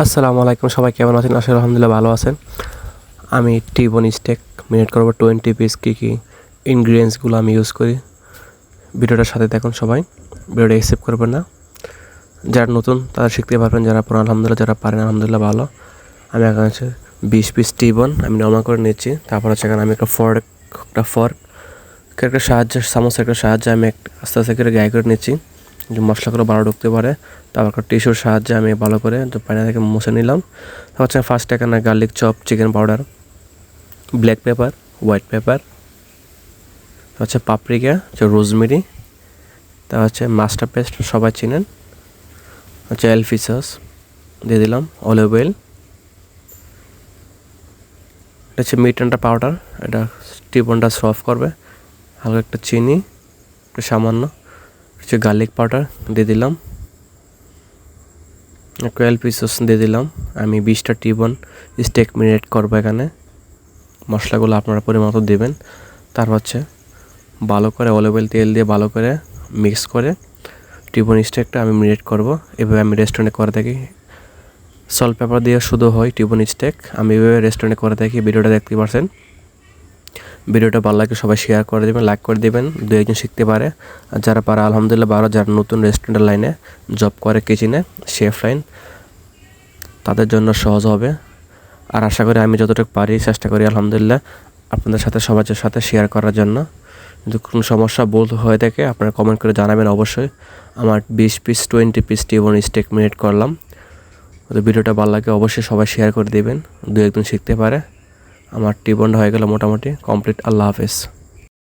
আসসালামু আলাইকুম, সবাই কেমন আছেন? আসলে আলহামদুলিল্লাহ ভালো আছেন। আমি টিবন স্টেক মিনিট করব টোয়েন্টি পিস কী কী ইনগ্রিডিয়েন্টসগুলো আমি ইউজ করি। ভিডিওটার সাথে দেখুন সবাই, ভিডিওটা অ্যাকসেপ্ট করবেন না। যারা নতুন, তারা শিখতে পারবেন, যারা পুরো আলহামদুলিল্লাহ, যারা পারেন, আলহামদুলিল্লাহ ভালো। আমি এখন হচ্ছে বিশ পিস টিবন আমি নমা করে নিচ্ছি। তারপর হচ্ছে এখানে আমি একটা ফর্ক একটা ফর্ক একটা সাহায্যে চামচ একটা সাহায্যে আমি আস্তে আস্তে করে গায়ে করে নিচ্ছি। যে মশলাগুলো ভালো ঢুকতে পারে তারপর একটা টিস্যুর সাহায্যে আমি ভালো করে পানি থেকে মুছে নিলাম। তারপর হচ্ছে ফার্স্ট এখানে garlic chop chicken powder black pepper white pepper হচ্ছে পাপরিকা হচ্ছে রোজমেরি তা হচ্ছে মাস্টার পেস্ট সবাই চিনেন, হচ্ছে এলফি সস দিয়ে দিলাম অলিভ অয়েল এটা হচ্ছে মিট অ্যান্ডটা পাউডার এটা টিপনটা সফ করবে, হালকা একটা চিনি, একটু সামান্য। কিছু গার্লিক পাউডার দিয়ে দিলাম। কোয়েল পিসেস দিয়ে দিলাম। আমি বিশটা টিবন স্টেক মিনিট করব এখানে। মশলাগুলো আপনারা পরিমাণ দেবেন। তার হচ্ছে ভালো করে অলিভ অয়েল তেল দিয়ে ভালো করে মিক্স করে টিবন স্টেকটা আমি মিনিট করব। এভাবে আমি রেস্টুরেন্টে করে থাকি। সল্ট পেপার দিয়ে শুধু হয় টিবন স্টেক আমি এভাবে রেস্টুরেন্টে করে থাকি, ভিডিওটা দেখতে পারছেন ভিডিওটা ভালো লাগে, সবাই শেয়ার করে দেবেন লাইক করে দেবেন, দু একজন শিখতে পারে। আর যারা পারে, আলহামদুলিল্লাহ বারো যারা নতুন রেস্টুরেন্টের লাইনে জব করে কিচেনে শেফ লাইন তাদের জন্য সহজ হবে। আর আশা করি আমি যতটুকু পারি, চেষ্টা করি আলহামদুলিল্লাহ আপনাদের সাথে, সবার সাথে শেয়ার করার জন্য। যদি কোনো সমস্যা, ভুল হয়ে থাকে, আপনারা কমেন্ট করে জানাবেন অবশ্যই। আমার বিশ piece twenty piece T bone steak minute করলাম। তো ভিডিওটা ভালো লাগে, অবশ্যই সবাই শেয়ার করে দেবেন, দু একজন শিখতে পারে। আমার টিবন্ড হয়ে গেল মোটামুটি। কমপ্লিট। আল্লাহ হাফেজ।